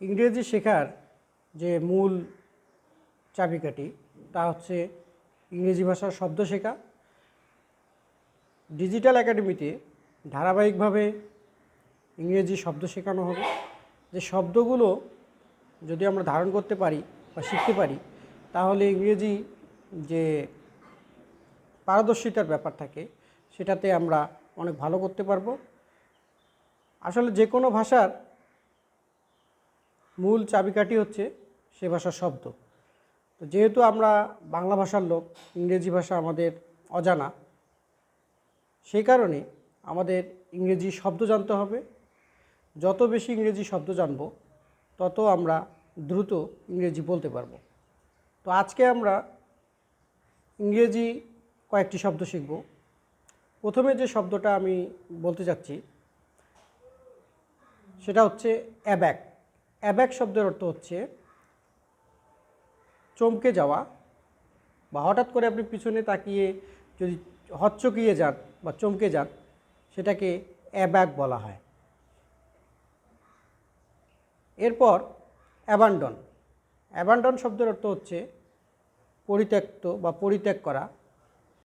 ইংরেজি শেখার যে মূল চাবিকাঠি, তা হচ্ছে ইংরেজি ভাষার শব্দ শেখা। ডিজিটাল একাডেমিতে ধারাবাহিকভাবে ইংরেজি শব্দ শেখানো হবে। যে শব্দগুলো যদি আমরা ধারণ করতে পারি বা শিখতে পারি, তাহলে ইংরেজি যে পারদর্শিতার ব্যাপার থাকে, সেটাতে আমরা অনেক ভালো করতে পারব। আসলে যে কোনো ভাষার মূল চাবিকাঠি হচ্ছে সে ভাষার শব্দ। তো যেহেতু আমরা বাংলা ভাষার লোক, ইংরেজি ভাষা আমাদের অজানা, সেই কারণে আমাদের ইংরেজি শব্দ জানতে হবে। যত বেশি ইংরেজি শব্দ জানব, তত আমরা দ্রুত ইংরেজি বলতে পারব। তো আজকে আমরা ইংরেজি কয়েকটি শব্দ শিখব। প্রথমে যে শব্দটা আমি বলতে যাচ্ছি সেটা হচ্ছে অ্যাব্যাক। অ্যাব্যাক শব্দের অর্থ হচ্ছে চমকে যাওয়া বা হঠাৎ করে আপনি পিছনে তাকিয়ে যদি হচ্চকিয়ে যান বা চমকে যান, সেটাকে অ্যাব্যাক বলা হয়। এরপর অ্যাবান্ডন। অ্যাবান্ডন শব্দের অর্থ হচ্ছে পরিত্যক্ত বা পরিত্যাগ করা।